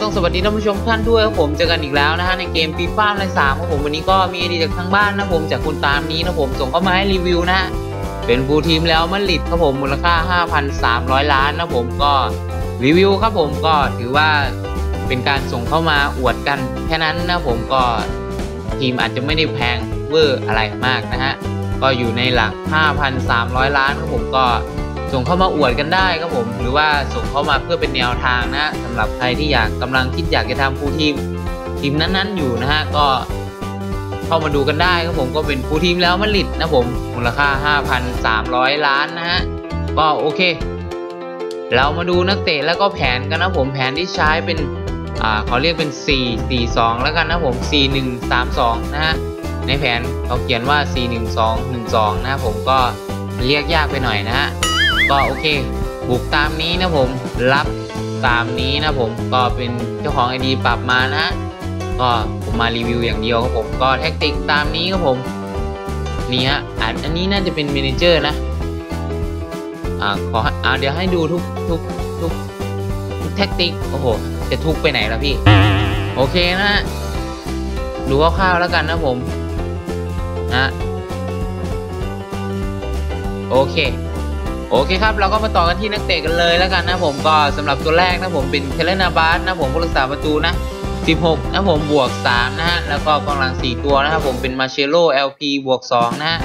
ต้องสวัสดีท่านผู้ชมท่านด้วยครับผมเจอกันอีกแล้วนะฮะในเกมฟีฟ่าในสามครับผมวันนี้ก็มีอเดีจากทางบ้านนะผมจากคุณตามนี้นะผมส่งเข้ามาให้รีวิวนะ เป็นฟูลทีมแล้วมันลิดครับผมมูลค่า 5,300 ล้านนะผมก็รีวิวครับผมก็ถือว่าเป็นการส่งเข้ามาอวดกันแค่นั้นนะผมก็ทีมอาจจะไม่ได้แพงเวอร์อะไรมากนะฮะก็อยู่ในหลัก 5,300 ล้านครับผมก็ ส่งเข้ามาอวดกันได้ครับผมหรือว่าส่งเข้ามาเพื่อเป็นแนวทางนะสำหรับใครที่อยากกำลังคิดอยากจะทำฟูลทีมทีมนั้นๆอยู่นะฮะก็เข้ามาดูกันได้ครับผมก็เป็นฟูลทีมแล้วมาดริดนะผมมูลค่า 5,300 ล้านนะฮะก็โอเค เรามาดูนักเตะแล้วก็แผนกันนะผมแผนที่ใช้เป็นอ่าเขาเรียกเป็น 4 4 2 แล้วกันนะผม 4 1 3 2 นะฮะในแผนเขาเขียนว่า 4 1 2 1 2 นะผมก็เรียกยากไปหน่อยนะฮะ ก็โอเค บุกตามนี้นะผมรับตามนี้นะผมก็เป็นเจ้าของไอดีปรับมานะก็ผมมารีวิวอย่างเดียวครับผมก็แท็กติกตามนี้ครับผมนี่ฮะอันอันนี้น่าจะเป็นเมนเจอร์นะอ่าขออ่าเดี๋ยวให้ดูทุกทุกทุกทุกแท็กติกโอ้โหจะทุกไปไหนแล้วพี่ โอเคนะฮะดูคร่าวๆแล้วกันนะผมนะโอเค โอเคครับ เราก็มาต่อกันที่นักเตะกันเลยแล้วกันนะผมก็สำหรับตัวแรกนะผมเป็นเทเลนาบาสนะผมผู้รักษาประตูนะ16นะผมบวก3นะฮะแล้วก็กองหลัง 4 ตัวนะครับผมเป็นมาเชโล LP บวก2นะฮะ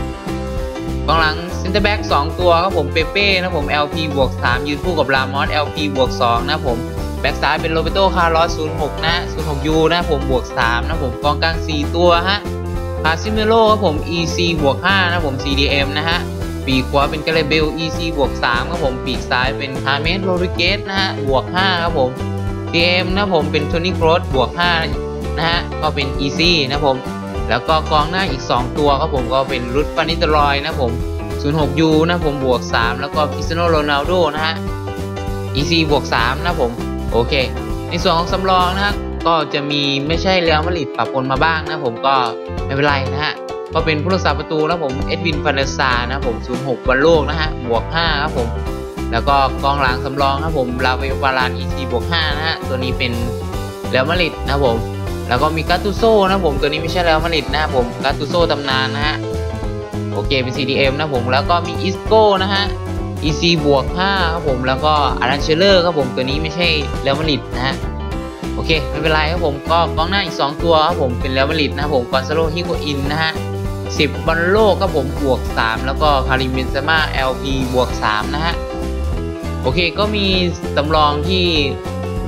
กองหลังซินเตอร์แบ็ก2ตัวครับผมเปเป้นะผม LP บวก3ยืนคู่กับลามอส LP บวก2นะผมแบ็กซ้ายเป็นโรเบโตคาร์ลอส06 นะ 06U นะผมบวก3นะผมกองกลาง 4 ตัวฮะคาซิเมโลครับผม EC บวก5นะผม CDM นะฮะ ปีกขวาเป็นกาเลเบล EC บวก3ครับผม ปีกซ้ายเป็นฮาเมสโรริเกสนะฮะ บวก 5 ครับผม DM นะผมเป็นโทนี่โครสบวก 5 นะฮะ ก็เป็น Easy นะผม แล้วก็กองหน้าอีก 2 ตัวครับผมก็เป็นรุดฟานิตรอยนะผม 06U นะผมบวก 3 แล้วก็คริสเตียโนโรนัลโดนะฮะ Easy บวก 3 นะผม โอเค ในส่วนของสำรองนะฮะก็จะมีไม่ใช่เรอัลมาดริดปะปนมาบ้างนะผมก็ไม่เป็นไรนะฮะ ก็เป็นผู้รักษาประตูนะผมเอ็ดวินฟานเดซานะผม 06บอลโลกนะฮะบวก 5 ครับผม แล้วก็กองหลังสำรองครับผมลาเวลวาราน EC บวก 5 นะฮะ ตัวนี้เป็นเรอัลมาริดนะผม แล้วก็มีกาตูโซนะผม ตัวนี้ไม่ใช่เรอัลมาริดนะผมกาตูโซตำนานนะฮะ โอเคเป็น CDM นะผม แล้วก็มีอิสโก้นะฮะ EC บวก 5 ครับผม แล้วก็อารันเชลเลอร์ครับผม ตัวนี้ไม่ใช่เรอัลมาริดนะฮะโอเค ไม่เป็นไรครับผมก็กองหน้าอีก 2 ตัวครับผมเป็นเรอัลมาริดนะผมกอนซาโลฮิโกอินนะฮะ 10บอลโลกครับผมบวก 3 แล้วก็คาริมเบนซาม่า LP บวก 3 นะฮะ โอเคก็มีสำรองที่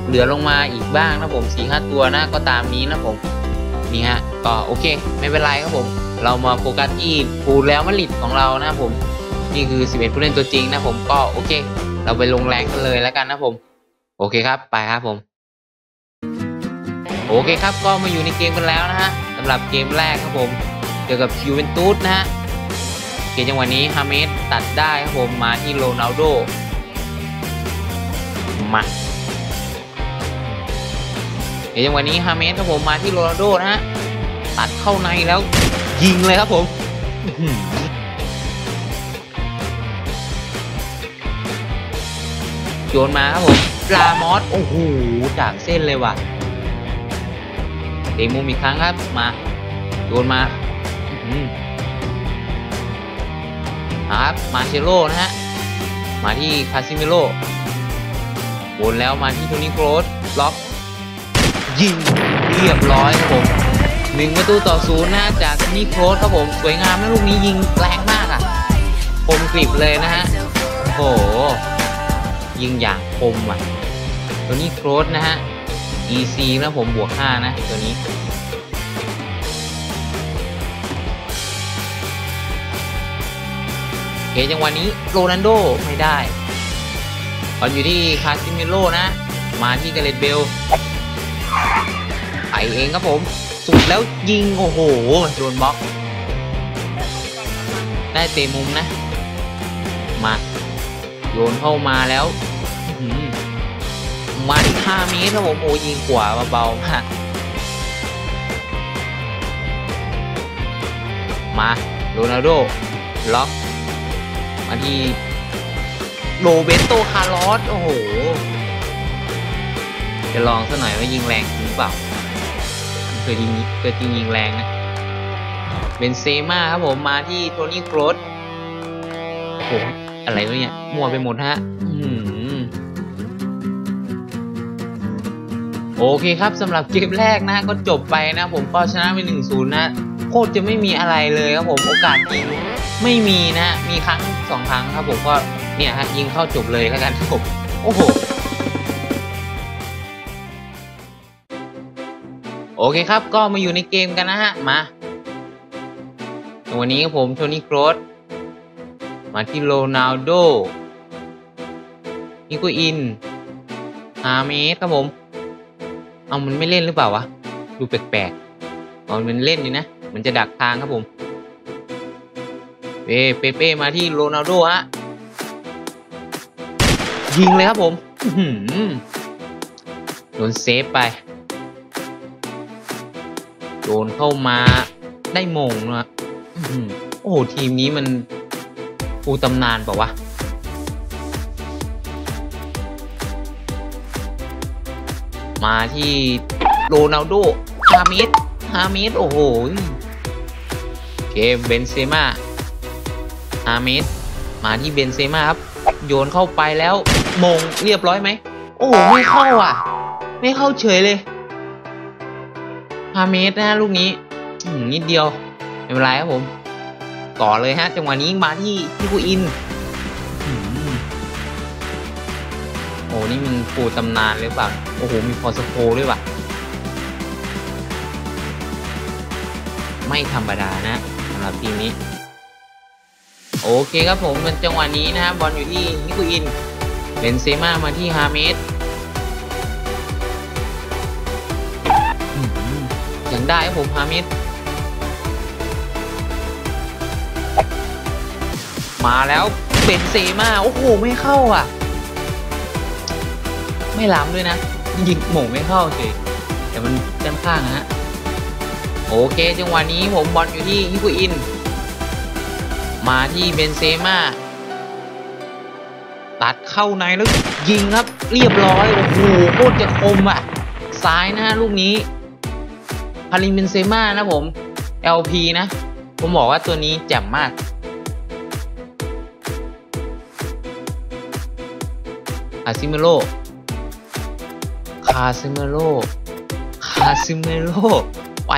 เหลือลงมาอีกบ้างนะผม4 5ตัวนะก็ตามนี้นะผม นี่ฮะ ก็โอเค ไม่เป็นไรครับผม เรามาโฟกัสที่ฟูลแล้วมาดริดของเรานะผม นี่คือ 11 ผู้เล่นตัวจริงนะผมก็โอเค เราไปลงแรงกันเลยแล้วกันนะผม โอเคครับไปครับผมโอเคครับก็มาอยู่ในเกมกันแล้วนะฮะสำหรับเกมแรกครับผม เจอกับยูเวนตุสนะฮะเกมจังหวะนี้ฮาเมสตัดได้ครับผมมาที่โรนัลโดมาเดี๋ยวจังหวะนี้ฮาเมสครับผมมาที่โรนัลโดนะฮะตัดเข้าในแล้วยิงเลยครับผมโยนมาครับผมลามอสโอ้โหจากเส้นเลยว่ะเตะมุมอีกครั้งครับมาโยนมา ครับมาเชโลนะฮะ มาที่คาซิเมโลวนแล้วมาที่โทนี่โกรสล็อก ยิงเรียบร้อยครับผมหนึ่งประตูต่อศูนย์นะจากโทนี่โกรสครับผม สวยงามนะลูกนี้ยิงแรงมากอะคมกริบเลยนะฮะโอ้โห ยิงอย่างคมอะโทนี่โกรสนะฮะ EC นะผมบวก 5 นะ ตัวนี้ จังหวะนี้โรนัลโดไม่ได้บอลอยู่ที่คาซิเมโลนะ มาที่กเลตเบลไปเองครับผม สุดแล้วยิง โอ้โห โดนบล็อก ได้เตะมุมนะ มา โยนเข้ามาแล้วมาที่5เมตรครับผม โอ้ยิงขวาเบาๆมากมาโรนัลโดล็อก มาที่โรเบโตคาร์ลอสโอ้โห จะลองสักหน่อยว่ายิงแรงจริงหรือเปล่าเคยยิงเคยจริงยิงแรงนะเบนเซม่าครับผมมาที่โทนี่โครสโอ้โห อะไรวะเนี่ย มั่วไปหมดฮะโอเคครับสำหรับเกมแรกนะก็จบไปนะผมก็ชนะไปหนึ่งศูนย์นะ โคตรจะไม่มีอะไรเลยครับผมโอกาสยิง ไม่มีนะ มีครั้งสองครั้งครับผมก็เนี่ยฮะยิงเข้าจบเลยแล้วกันครับผมโอ้โหโอเคครับ ก็มาอยู่ในเกมกันนะฮะ มา วันนี้ผมโทนี่โครสมาที่โรนัลโดนิโกอินฮาเมสครับผม เอามันไม่เล่นหรือเปล่าวะ ดูแปลกๆเอมันเล่นดีนะ มันจะดักทางครับผม เป้เป้เป้มาที่โรนัลโดฮะยิงเลยครับผมโดนเซฟไป โดนเข้ามาได้มงนะโอ้โห ทีมนี้มันปูตำนานเปล่าวะมาที่โรนัลโดฮามิดฮามิดโอ้โห เกมเบนเซม่า ฮาเมิดมาที่เบนเซม่าครับโยนเข้าไปแล้วมงเรียบร้อยไหม โอ้ไม่เข้าอะ ไม่เข้าเฉยเลยฮาเมิดนะลูกนี้นิดเดียวไม่เป็นไรครับผมต่อเลยฮะจังหวะนี้มาที่ที่กูอินอืมโอ้นี่มึงปูตำนานหรือเปล่าโอ้โหมีพอสโคด้วยว่ะ ไม่ธรรมดานะสำหรับทีมนี้ โอเคครับผมเป็นจังหวะนี้นะครับบอลอยู่ที่นิกุอินเบนเซม่ามาที่ฮาเมสยังได้ครับผมฮาเมสมาแล้วเบนเซม่าโอ้โหไม่เข้าอะ ไม่ล้ำด้วยนะ ยิงหม่งไม่เข้าสิแต่มันด้านข้างนะฮะโอเค จังหวะนี้ผมบอลอยู่ที่ฮิกุอิน มาที่เบนเซม่าตัดเข้าในแล้วยิงครับเรียบร้อย โอ้โหโคตรจะคมอะ ซ้ายนะฮะลูกนี้พารินเบนเซม่านะผม LP นะ ผมบอกว่าตัวนี้แจ่มมากคาซิเมโลคาซิเมโลคาซิเมโลไป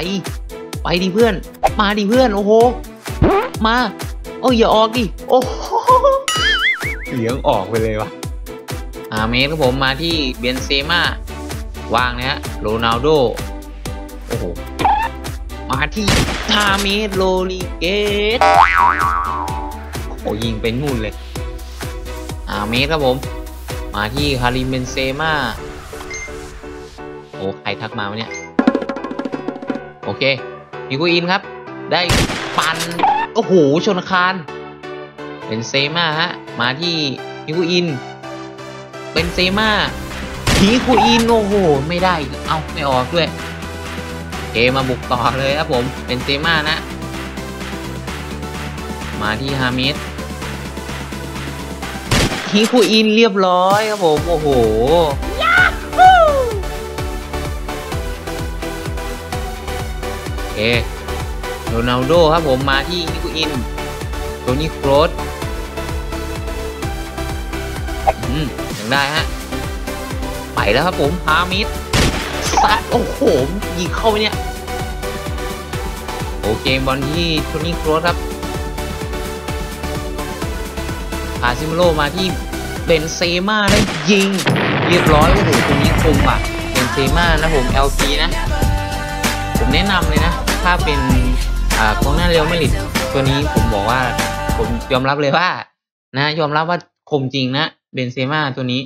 ไปดิเพื่อน มาดิเพื่อน โอ้โห มา โอ้ยอย่าออกดิ โอ้โหเหลืองออกไปเลยวะอาเมสครับผมมาที่เบนเซม่าวางนะฮะโรนัลโด โอ้โห มาที่ทาเมสโรลิเกสโอ้ยิงไปนู่นเลยอาเมสครับผม มาที่คาริมเบนเซม่าโอ้ใครทักมาวะเนี่ย โอเคมิกุอินครับ ได้ปัน โอ้โห ชนคานเป็นเซมาฮะ มาที่มิกุอิน เป็นเซมาฮิคุอิน โอ้โห ไม่ได้ เอาไม่ออกด้วย เกมาบุกต่อเลยครับผม เป็นเซมานะ มาที่ฮามิดฮิคุอินเรียบร้อยครับผม โอ้โหโอเค โรนัลโดครับผมมาที่นิกุอินโทนี่โครสอืมยังได้ฮะ ไปแล้วครับผมฮามิดซัดโอ้โหยิงเข้าไปเนี่ย โอเคบอลที่โทนี่โครสครับพาซิมโลมาที่เบนเซม่าได้ยิง เรียบร้อยโอ้โหตัวนี้คมอะเบนเซม่านะผม LP นะ ผมแนะนำเลยนะ ถ้าเป็น อ่ากองหน้าเรียวไม่หลิดตัวนี้ผมบอกว่า ผมยอมรับเลยว่า นะยอมรับว่าคมจริงนะเบนเซม่าตัวนี้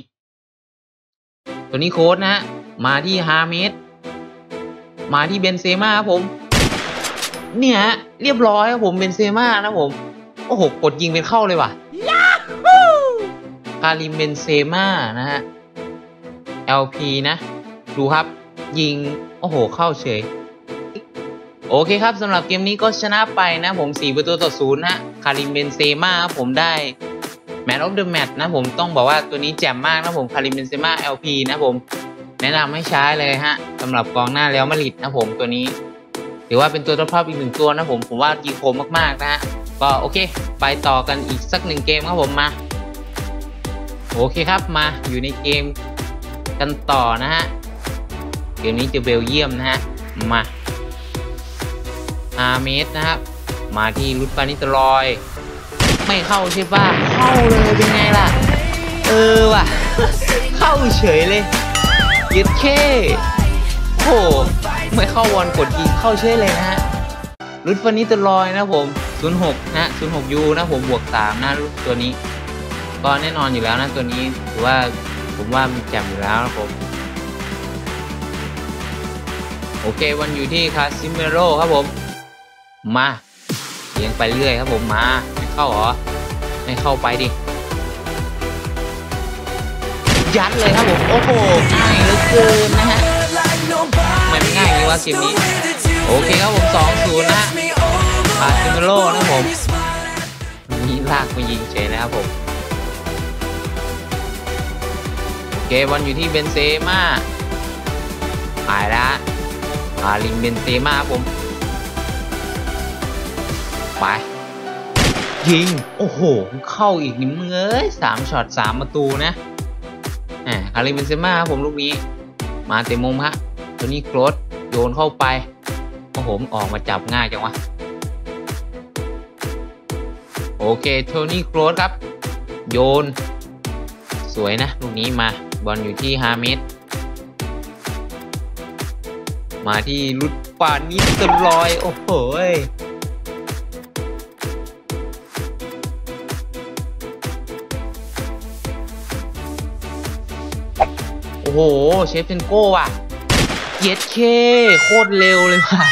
ตัวนี้โค้ดนะ มาที่ฮาเมสมาที่เบนเซม่าครับผม เนี่ยเรียบร้อยครับผมเบนเซม่านะผม โอ้โหกดยิงเป็นเข้าเลยว่ะคาริมเบนเซม่านะฮะ LP นะ ดูครับ ยิง โอ้โห เข้าเฉย โอเคครับสำหรับเกมนี้ก็ชนะไปนะผม 4 ประตูต่อศูนย์นะคาริมเบนเซม่าผมได้แมตช์ออฟเดอะแมตช์นะผมต้องบอกว่าตัวนี้แจ่มมากนะผมคาริมเบนเซม่า LP นะผมในะนำให้ใช้เลยฮะสำหรับกองหน้าแล้วมาริดนะผมตัวนี้ถือว่าเป็นตัวทดสอบอีกหนึ่งตัวนะผมผมว่ายิงคมมากๆนะฮะก็โอเค ไปต่อกันอีกสักหนึ่งเกมครับผมมา โอเคครับมาอยู่ในเกมกันต่อนะฮะเกมนี้จะเบลเยียมนะฮะมา อาเมสนะครับ มาที่รุดปานิตรอย ไม่เข้าใช่ป่ะ เข้าเลยเป็นไงล่ะ เออว่ะ เข้าเฉยเลย ยึดเคโอ้โหไม่เข้าวอนกดยิงเข้าเฉยเลยนะฮะรุดฟานิตรอยนะผม 06 นะ 06ยูนะผมบวก 3 นะรุดตัวนี้ ก็แน่นอนอยู่แล้วนะตัวนี้ถือว่าผมว่ามันแจ่มอยู่แล้วนะผมโอเควันอยู่ที่คาซิเมโรครับผม มาเลี้ยงไปเรื่อยครับผมมาไม่เข้าเหรอไม่เข้าไปดิยัดเลยครับผมโอ้โหง่ายเหลือเกินนะฮะไม่ง่ายเลยว่าเกมนี้โอเคครับผมสองศูนย์นะฮะคาซิเมโร่นะผมนี่ลากไปยิงเฉยนะครับผมโอเควันอยู่ที่เบนเซม่าหายละอาลิงเบนเซม่าครับผม ไปยิง โอ้โห เข้าอีกนิดมึงเอ้ยสามช็อตสามประตูนะอ่าคาริเบนเซม่าครับผมลูกนี้ มาเต็มมุมฮะตัวนี้โครสโยนเข้าไปโอ้โหออกมาจับง่ายจังวะโอเคโทนี่โครสครับ โยน สวยนะลูกนี้มาบอลอยู่ที่ฮาเมสมาที่ลุดปานิสลอย โอ้โห โอ้โห เชฟเทนโก้ว่ะเย็ดเคโคตรเร็วเลยว่ะ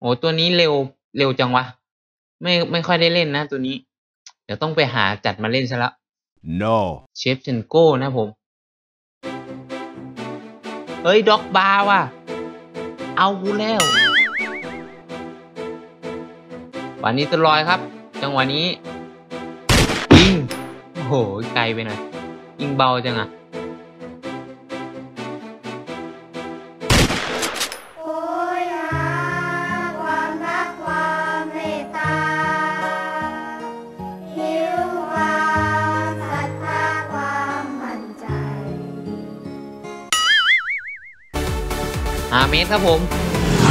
โอ้ตัวนี้เร็วเร็วจังวะ ไม่ไม่ค่อยได้เล่นนะตัวนี้ เดี๋ยวต้องไปหาจัดมาเล่นซะละ No. เชฟเทนโก้นะผมเฮ้ยด็อกบาร์ว่ะ เอากูแล้ววันนี้ตลอยครับ จังหวะนี้ยิงโอ้โหไกลไปหน่อย ยิงเบาจังอะโอ้ยหาความรักความเมตตาหิวความศรัทธาความมั่นใจห้าเมตรครับผม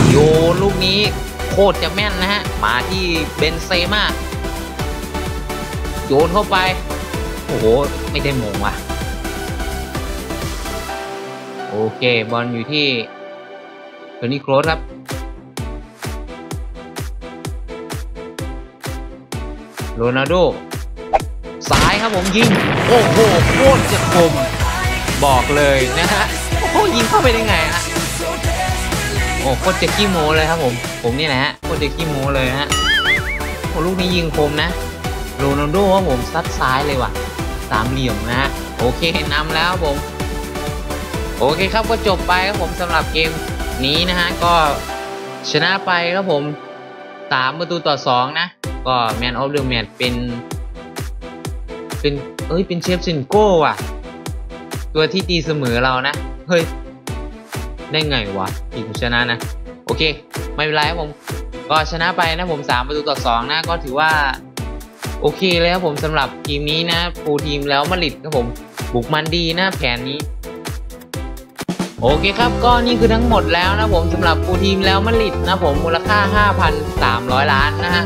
โยนลูกนี้โคตรจะแม่นนะฮะ มาที่เบนเซม่าโยนเข้าไป อ้โห ไม่ได้มงว่ะ โอเคบอลอยู่ที่โทนี่โครสครับโรนัลโดซ้ายครับผมยิง โอ้โหโคตรจะคม บอกเลยนะฮะ โอ้โหยิงเข้าไปได้ไงฮะโอ้โคตรจะขี้โมเลยครับผม ผมนี่แหละฮะโคตรจะขี้โมเลยฮะโอ้ลูกนี้ยิงคมนะโรนัลโดว่าผมซัดซ้ายเลยว่ะ สามเหลี่ยมนะฮะโอเคนำแล้วผม โอเคครับก็จบไปครับผมสำหรับเกมนี้นะฮะก็ชนะไปครับผมสามประตูต่อสองนะ ก็แมนออฟเดอะแมตเป็น เป็นเอ้ยเป็นเชฟซินโก้ว่ะ ตัวที่ตีเสมอเรานะ เฮ้ย ได้ไงวะทีมชนะนะ โอเค ไม่เป็นไรครับผม ก็ชนะไปนะผม3ประตูต่อ2นะ ก็ถือว่า โอเคเลยครับผมสำหรับทีมนี้นะฟูทีมแล้วมาริดครับผมบุกมันดีนะแผนนี้ โอเคครับก็นี่คือทั้งหมดแล้วนะผมสำหรับฟูทีมแล้วมาริดนะผมมูลค่า 5,300 ล้านนะฮะ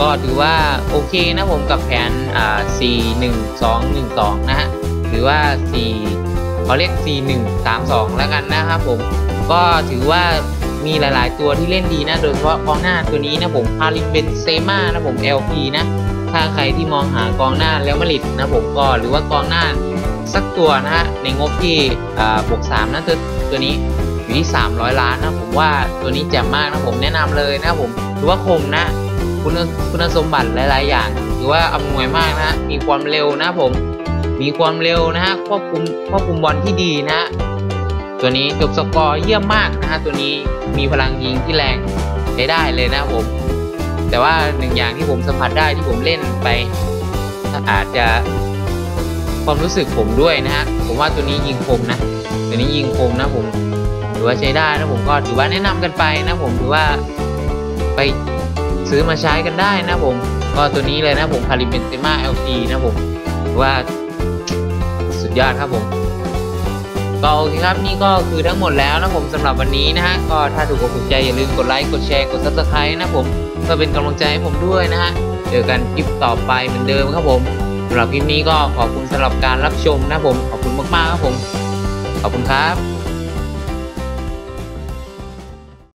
ก็ถือว่าโอเคนะผมกับแผนอ่า4 1 2 1 2 นะฮะหรือว่า 4เขาเรียก 4 1 3 2 แล้วกันนะครับผมก็ถือว่ามีหลาย ๆ ตัวที่เล่นดีนะ โดยเฉพาะกองหน้าตัวนี้นะผมพาริเบนเซม่านะผม LP นะ ถ้าใครที่มองหากองหน้าแล้วมาริดนะผมก็หรือว่ากองหน้าสักตัวนะฮะในงบที่อ่าบวก3นะตัวตัวนี้อยู่ที่ 300 ล้านนะผมว่าตัวนี้แจ่มมากนะผมแนะนำเลยนะผมถือว่าคมนะคุณคุณสมบัติหลาย ๆ อย่างถือว่าอำนวยมากนะฮะมีความเร็วนะผมมีความเร็วนะฮะควบคุมควบคุมบอลที่ดีนะฮะตัวนี้จบสกอร์เยี่ยมมากนะฮะตัวนี้มีพลังยิงที่แรงใช้ได้เลยนะผม แต่ว่าหนึ่งอย่างที่ผมสัมผัสได้ที่ผมเล่นไปอาจจะความรู้สึกผมด้วยนะฮะผมว่าตัวนี้ยิงคมนะตัวนี้ยิงคมนะผมถือว่าใช้ได้นะผมก็ถือว่าแนะนำกันไปนะผมถือว่าไปซื้อมาใช้กันได้นะผมก็ตัวนี้เลยนะผมคาริเบนเซมา LT นะผมถือว่าสุดยอดครับผม ก็โอเคครับนี่ก็คือทั้งหมดแล้วนะผมสำหรับวันนี้นะฮะก็ถ้าถูกอกถูกใจอย่าลืมกดไลค์กดแชร์กดซับสไครต์นะผมเพื่อเป็นกำลังใจให้ผมด้วยนะฮะเจอกันคลิปต่อไปเหมือนเดิมครับผมสำหรับคลิปนี้ก็ขอบคุณสำหรับการรับชมนะผมขอบคุณมากๆครับผมขอบคุณครับ